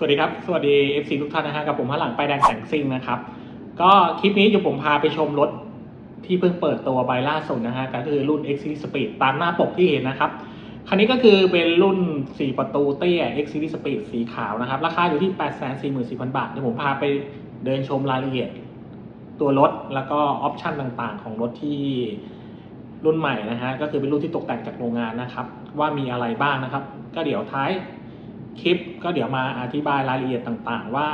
สวัสดีครับ สวัสดี FC ทุกท่านนะฮะกับผมพระหลังไปแดงแสงซิ่งนะครับ ก็คลิปนี้เดี๋ยวผมพาไปชมรถที่เพิ่งเปิดตัวใบล่าสุดนะฮะก็คือรุ่น X Series Speed ตามหน้าปกที่เห็นนะครับ คันนี้ก็คือเป็นรุ่น 4 ประตูเตี้ย X Series Speed สีขาวนะครับ ราคาอยู่ที่ 844,000 บาท เดี๋ยวผมพาไปเดินชมรายละเอียด ตัวรถแล้วก็ออปชันต่างๆ ของรถที่รุ่นใหม่นะฮะก็คือเป็นรุ่นที่ตกแต่งจากโรงงานนะครับ ว่ามีอะไรบ้างนะครับ ก็เดี๋ยวท้าย คลิปก็เดี๋ยวมาอธิบายรายละเอียดต่างๆ ว่า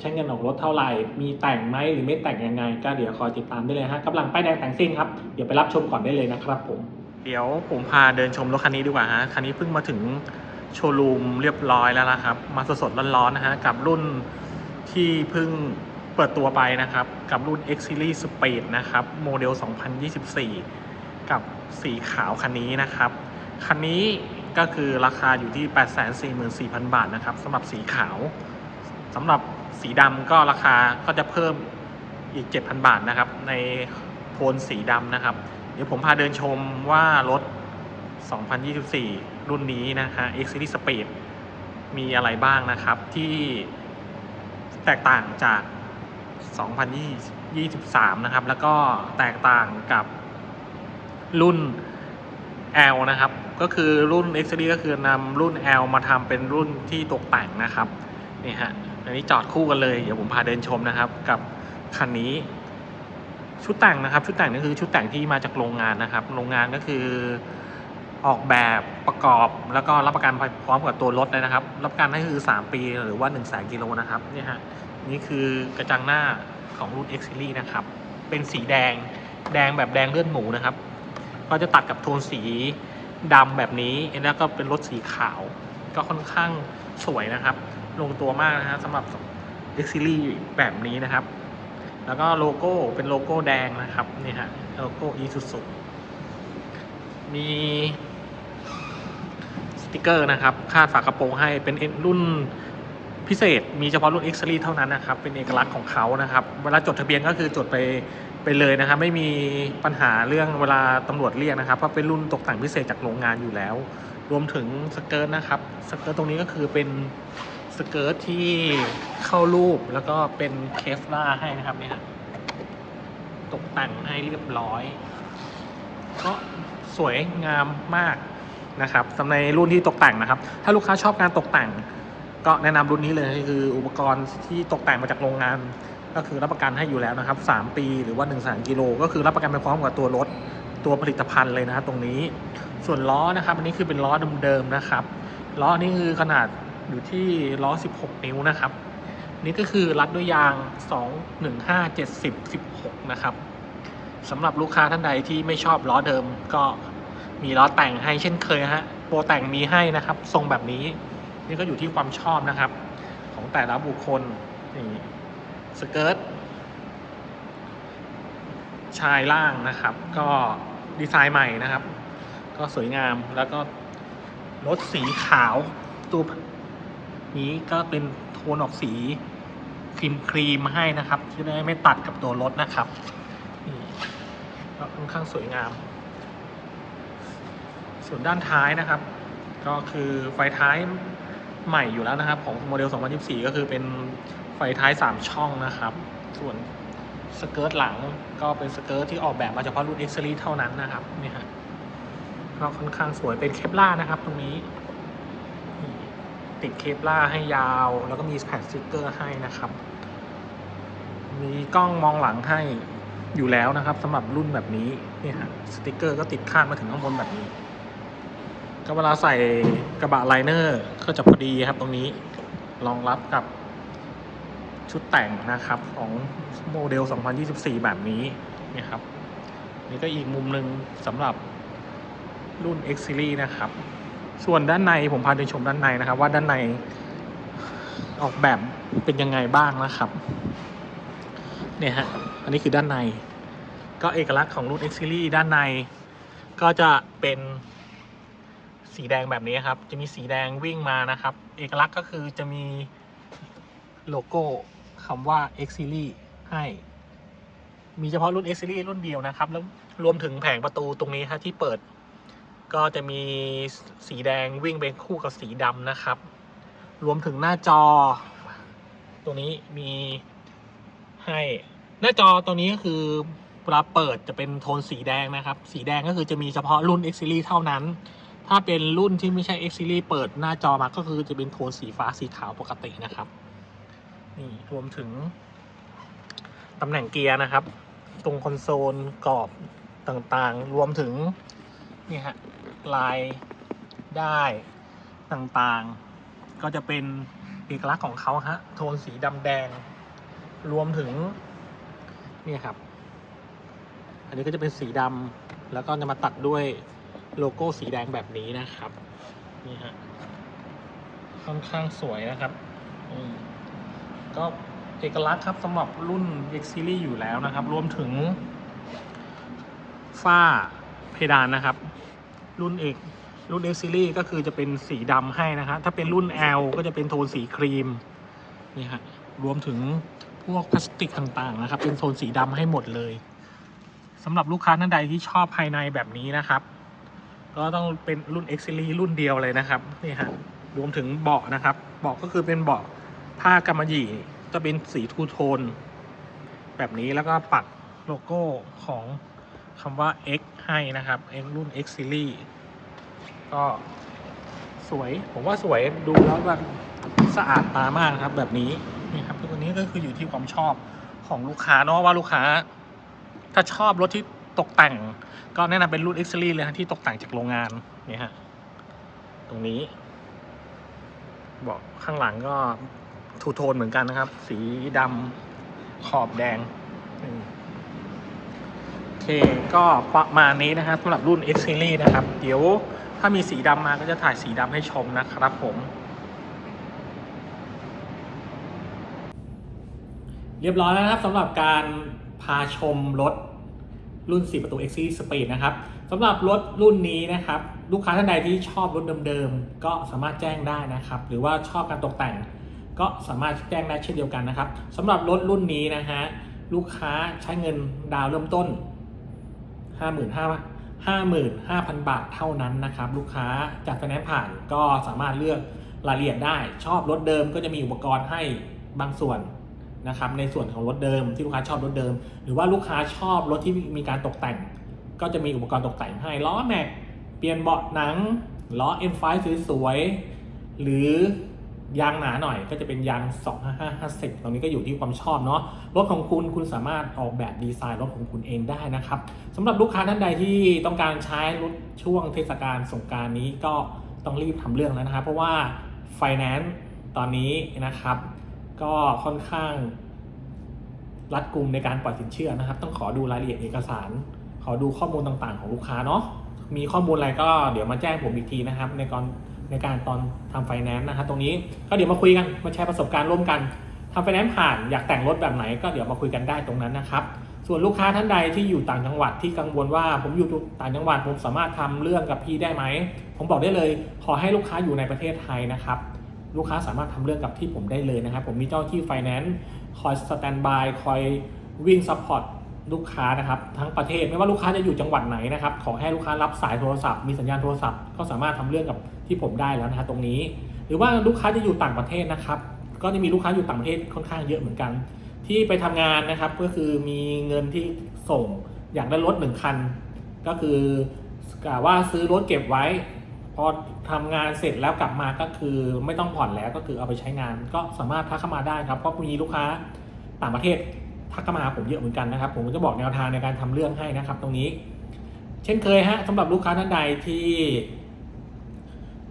ใช้เงินออกรถเท่าไหร่ มีแต่งไหมหรือไม่แต่งยังไง ก็เดี๋ยวคอยติดตามได้เลยฮะกำลังป้ายแดงแต่งซิ่งครับ เดี๋ยวไปรับชมก่อนได้เลยนะครับผม เดี๋ยวผมพาเดินชมรถคันนี้ดีกว่าฮะ คันนี้เพิ่งมาถึงโชว์รูมเรียบร้อยแล้วนะครับ มาสดๆร้อนๆนะฮะ กับรุ่นที่เพิ่งเปิดตัวไปนะครับ กับรุ่น X Series Speed นะครับ โมเดล 2024 กับสีขาวคันนี้นะครับ คันนี้ ก็คือราคาอยู่ที่ 844,000 บาทนะครับสำหรับสีขาวสำหรับสีดำก็ราคาก็จะเพิ่มอีก 7,000 บาทนะครับ ในโทนสีดำนะครับ เดี๋ยวผมพาเดินชมว่ารถ 2024 รุ่นนี้นะคะ X Series Speed มีอะไรบ้างนะครับที่แตกต่างจาก 2023 นะครับ แล้วก็แตกต่างกับรุ่น L นะครับ ก็คือรุ่น X Series ก็คือนำรุ่น L มาทำเป็นรุ่นที่ตกแต่งนะครับนี่ฮะอันนี้จอดคู่กันเลยเดี๋ยวผมพาเดินชมนะครับ กับคันนี้ชุดแต่งนะครับ ชุดแต่งนี่คือชุดแต่งที่มาจากโรงงานนะครับ โรงงานก็คือออกแบบประกอบแล้วก็รับประกันพร้อมกับตัวรถเลยนะครับ รับประกันให้คือ 3 ปีหรือว่า1 0 0 0 0แสนกิโลนะครับนี่ฮะนี่คือกระจังหน้าของรุ่น X Series นะครับ เป็นสีแดงแดงแบบแดงเลือดหมูนะครับ ก็จะตัดกับโทนสี ดำแบบนี้แล้วก็เป็นรถสีขาว ก็ค่อนข้างสวยนะครับ ลงตัวมากนะฮะสำหรับ X Series แบบนี้นะครับ แล้วก็โลโก้เป็นโลโก้แดงนะครับนี่ฮะโลโก้ Isuzu มีสติกเกอร์นะครับ คาดฝากระโปรงให้เป็นรุ่นพิเศษ มีเฉพาะรุ่น X Series เท่านั้นนะครับ เป็นเอกลักษณ์ของเขานะครับ เวลาจดทะเบียนก็คือจดไป ไปเลยนะครับ ไม่มีปัญหาเรื่องเวลาตำรวจเรียกนะครับเพราะเป็นรุ่นตกแต่งพิเศษจากโรงงานอยู่แล้ว รวมถึงสเกิร์ตนะครับสเกิร์ตตรงนี้ก็คือเป็นสเกิร์ตที่เข้ารูปแล้วก็เป็นเคฟล่าให้นะครับเนี่ยฮะตกแต่งให้เรียบร้อย ก็สวยงามมากนะครับสำหรับในรุ่นที่ตกแต่งนะครับ ถ้าลูกค้าชอบการตกแต่ง ก็แนะนำรุ่นนี้เลยคืออุปกรณ์ที่ตกแต่งมาจากโรงงาน ก็คือรับประกันให้อยู่แล้วนะครับ 3 ปีหรือว่า1นึ่งแสนกิโลก็คือรับประกันไปพร้อมกับตัวรถตัวผลิตภัณฑ์เลยนะครับตรงนี้ ส่วนล้อนะครับ อันนี้คือเป็นล้อเดิมๆนะครับ ล้อนี่คือขนาดอยู่ที่ล้อ 16 นิ้วนะครับ นี่ก็คือรัดด้วยยาง 2 1 5 70 16 นะครับสำหรับลูกค้าท่านใดที่ไม่ชอบล้อเดิมก็มีล้อแต่งให้เช่นเคยฮะโปรแต่งมีให้นะครับ ทรงแบบนี้ นี่ก็อยู่ที่ความชอบนะครับ ของแต่ละบุคคลนี่ สเกิร์ตชายล่างนะครับ ก็ดีไซน์ใหม่นะครับ ก็สวยงามแล้วก็รถสีขาวตัวนี้ก็เป็นโทนออกสีครีมครีมให้นะครับ ที่ได้ไม่ตัดกับตัวรถนะครับนี่ก็ค่อนข้างสวยงาม ส่วนด้านท้ายนะครับ ก็คือไฟท้าย ใหม่อยู่แล้วนะครับ ของโมเดล 2024 ก็คือเป็นไฟท้าย 3 ช่องนะครับ ส่วนสเกิร์ตหลังก็เป็นสเกิร์ตที่ออกแบบมาเฉพาะรุ่น X Series เท่านั้นนะครับนี่ฮะก็ค่อนข้างสวยเป็นเคปล่านะครับ ตรงนี้ ติดเคปล่าให้ยาว แล้วก็มีแผ่นสติกเกอร์ให้นะครับ มีกล้องมองหลังให้อยู่แล้วนะครับสำหรับรุ่นแบบนี้นี่ฮะสติกเกอร์ก็ติดข้างมาถึงข้างบนแบบนี้ ก็เวลาใส่กระบะไลเนอร์ก็จะพอดีครับตรงนี้รองรับกับชุดแต่งนะครับของโมเดล 2024 แบบนี้นี่ครับ นี่ก็อีกมุมหนึ่งสำหรับรุ่น X Series นะครับ ส่วนด้านในผมพาเดินชมด้านในนะครับ ว่าด้านในออกแบบเป็นยังไงบ้างนะครับ เนี่ยฮะ อันนี้คือด้านใน ก็เอกลักษณ์ของรุ่น X Series ด้านใน ก็จะเป็น สีแดงแบบนี้ครับ จะมีสีแดงวิ่งมานะครับ เอกลักษณ์ก็คือจะมีโลโก้คำว่า X Series ให้ มีเฉพาะรุ่น X Series รุ่นเดียวนะครับ แล้วรวมถึงแผงประตูตรงนี้ฮะที่เปิด ก็จะมีสีแดงวิ่งเป็นคู่กับสีดำนะครับ รวมถึงหน้าจอ ตัวนี้มีให้ หน้าจอตัวนี้ก็คือเวลาเปิดจะเป็นโทนสีแดงนะครับ สีแดงก็คือจะมีเฉพาะรุ่น X Series เท่านั้น ถ้าเป็นรุ่นที่ไม่ใช่ X Series เปิดหน้าจอมาก็คือจะเป็นโทนสีฟ้าสีขาวปกตินะครับ นี่รวมถึงตำแหน่งเกียร์นะครับ ตรงคอนโซลกรอบต่างๆ รวมถึงนี่ฮะลายได้ต่างๆ ก็จะเป็นเอกลักษณ์ของเขาฮะ โทนสีดำแดง รวมถึงนี่ครับ อันนี้ก็จะเป็นสีดำแล้วก็จะมาตัดด้วย โลโก้สีแดงแบบนี้นะครับ นี่ฮะ ค่อนข้างสวยนะครับก็เอกลักษณ์ครับสำหรับรุ่น X Series อยู่แล้วนะครับ รวมถึง ฝ้าเพดานนะครับ รุ่นเอกรุ่น X Series ก็คือจะเป็นสีดำให้นะครับ ถ้าเป็นรุ่น L ก็จะเป็นโทนสีครีม นี่ฮะ รวมถึงพวกพลาสติกต่างๆนะครับ เป็นโทนสีดำให้หมดเลยสำหรับลูกค้าท่านใดที่ชอบภายในแบบนี้นะครับ ก็ต้องเป็นรุ่น X Series รุ่นเดียวเลยนะครับนี่ฮะรวมถึงเบาะนะครับ เบาะก็คือเป็นเบาะผ้ากำมะหยี่จะเป็นสีทูโทน แบบนี้แล้วก็ปักโลโก้ของคำว่า X ให้นะครับ X รุ่น X Series ก็สวย ผมว่าสวยดูแล้วแบบสะอาดตามากนะครับ แบบนี้นี่ครับตัวนี้ก็คืออยู่ที่ความชอบของลูกค้าเนาะว่าลูกค้า ถ้าชอบรถที่ ตกแต่ง ก็แนะนำเป็นรุ่น X Series เลยฮะที่ตกแต่งจากโรงงานเนี่ยฮะตรงนี้บอกข้างหลังก็ทูโทนเหมือนกันนะครับ สีดำขอบแดงโอเคก็ประมาณนี้นะครับสำหรับรุ่น X Series นะครับ เดี๋ยวถ้ามีสีดำมาก็จะถ่ายสีดำให้ชมนะครับผมเรียบร้อยแล้วนะครับสำหรับการพาชมรถ รุ่น 4 ประตู X Series Speed นะครับสำหรับรถรุ่นนี้นะครับ ลูกค้าท่านใดที่ชอบรถเดิมๆ ก็สามารถแจ้งได้นะครับ หรือว่าชอบการตกแต่ง ก็สามารถแจ้งได้เช่นเดียวกันนะครับสำหรับรถรุ่นนี้นะฮะลูกค้าใช้เงินดาวเริ่มต้น 55 55,000 บาทเท่านั้นนะครับ ลูกค้าจากไฟแนนซ์ผ่านก็สามารถเลือกรายละเอียดได้ ชอบรถเดิมก็จะมีอุปกรณ์ให้บางส่วน นะครับในส่วนของรถเดิมที่ลูกค้าชอบรถเดิม หรือว่าลูกค้าชอบรถที่มีการตกแต่ง ก็จะมีอุปกรณ์ตกแต่งให้ล้อแม็กเปลี่ยนเบาะหนังล้อ M5 สวยๆหรือยางหนาหน่อยก็จะเป็นยาง 25550 ตรงนี้ก็อยู่ที่ความชอบเนาะรถของคุณคุณสามารถออกแบบดีไซน์รถของคุณเองได้นะครับสำหรับลูกค้าท่านใดที่ต้องการใช้รถช่วงเทศกาลสงกรารนี้ก็ต้องรีบทำเรื่องแล้วนะครับ เพราะว่าไฟแนนซ์ตอนนี้นะครับ ก็ค่อนข้างรัดกุมในการปล่อยสินเชื่อนะครับ ต้องขอดูรายละเอียดเอกสาร ขอดูข้อมูลต่างๆ ของลูกค้าเนาะมีข้อมูลอะไรก็เดี๋ยวมาแจ้งผมอีกทีนะครับ ในตอนในการตอนทำไฟแนนซ์นะครับตรงนี้ก็เดี๋ยวมาคุยกันมาแชร์ประสบการณ์ร่วมกันทำไฟแนนซ์ผ่านอยากแต่งรถแบบไหนก็เดี๋ยวมาคุยกันได้ตรงนั้นนะครับ ส่วนลูกค้าท่านใดที่อยู่ต่างจังหวัดที่กังวลว่าผมอยู่ต่างจังหวัดผมสามารถทำเรื่องกับพี่ได้ไหมผมบอกได้เลย ขอให้ลูกค้าอยู่ในประเทศไทยนะครับ ลูกค้าสามารถทำเรื่องกับที่ผมได้เลยนะครับ ผมมีเจ้าที่ไฟแนนซ์คอยสแตนบายคอยวิ่งซัพพอร์ตลูกค้านะครับทั้งประเทศไม่ว่าลูกค้าจะอยู่จังหวัดไหนนะครับขอให้ลูกค้ารับสายโทรศัพท์มีสัญญาณโทรศัพท์ก็สามารถทำเรื่องกับที่ผมได้แล้วนะฮะตรงนี้ หรือว่าลูกค้าจะอยู่ต่างประเทศนะครับ ก็จะมีลูกค้าอยู่ต่างประเทศค่อนข้างเยอะเหมือนกัน ที่ไปทำงานนะครับก็คือมีเงินที่ส่งอยากได้รถหนึ่งคัน ก็คือกะว่าซื้อรถเก็บไว้ อทำงานเสร็จแล้วกลับมาก็คือไม่ต้องผ่อนแล้วก็คือเอาไปใช้งาน ก็สามารถทักเข้ามาได้ครับเพราะมีลูกค้าต่างประเทศทักเข้ามาผมเยอะเหมือนกันนะครับ ผมก็จะบอกแนวทางในการทำเรื่องให้นะครับ ตรงนี้ เช่นเคยฮะสำหรับลูกค้าท่านใดที่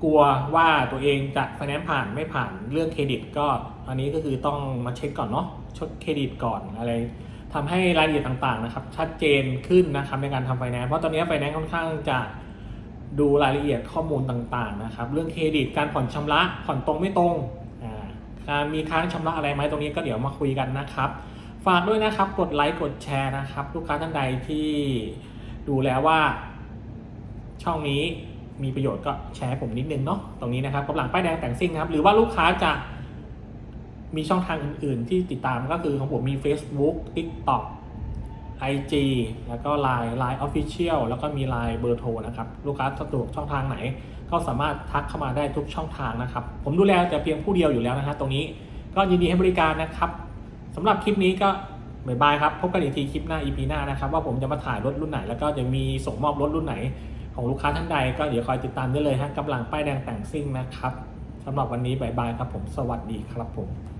กลัวว่าตัวเองจะไฟแนนซ์ผ่านไม่ผ่านเรื่องเครดิต ก็อันนี้ก็คือต้องมาเช็คก่อนเนาะชดเครดิตก่อนอะไรทำให้รายละเอียดต่างๆนะครับ ชัดเจนขึ้นนะครับในการทำไฟแนนซ์เพราะตอนนี้ไฟแนนซ์ค่อนข้างจะ ดูรายละเอียดข้อมูลต่างๆนะครับ เรื่องเครดิตการผ่อนชำระผ่อนตรงไม่ตรงการมีค้างชำระอะไรไหมตรงนี้ก็เดี๋ยวมาคุยกันนะครับ ฝากด้วยนะครับกดไลค์กดแชร์นะครับ ลูกค้าท่านใดที่ดูแล้วว่า ช่องนี้มีประโยชน์ก็แชร์ผมนิดนึงเนาะตรงนี้นะครับกำลังป้ายแดงแต่งซิ่งครับ หรือว่าลูกค้าจะมีช่องทางอื่น ๆ ที่ติดตามก็คือของผมมี Facebook TikTok IG แล้วก็ Line Line Official แล้วก็มี Line เบอร์โทรนะครับ ลูกค้าสะดวกช่องทางไหน ก็สามารถทักเข้ามาได้ทุกช่องทางนะครับ ผมดูแลแต่เพียงผู้เดียวอยู่แล้วนะฮะตรงนี้ก็ยินดีให้บริการนะครับสำหรับคลิปนี้ก็บายบายครับ พบกันอีกทีคลิปหน้า EP หน้านะครับ ว่าผมจะมาถ่ายรถรุ่นไหน แล้วก็จะมีส่งมอบรถรุ่นไหน ของลูกค้าท่านใด ก็เดี๋ยวคอยติดตามได้เลยฮะกำลังป้ายแดงแต่งซิ่งนะครับสำหรับวันนี้บายบายครับผมสวัสดีครับผม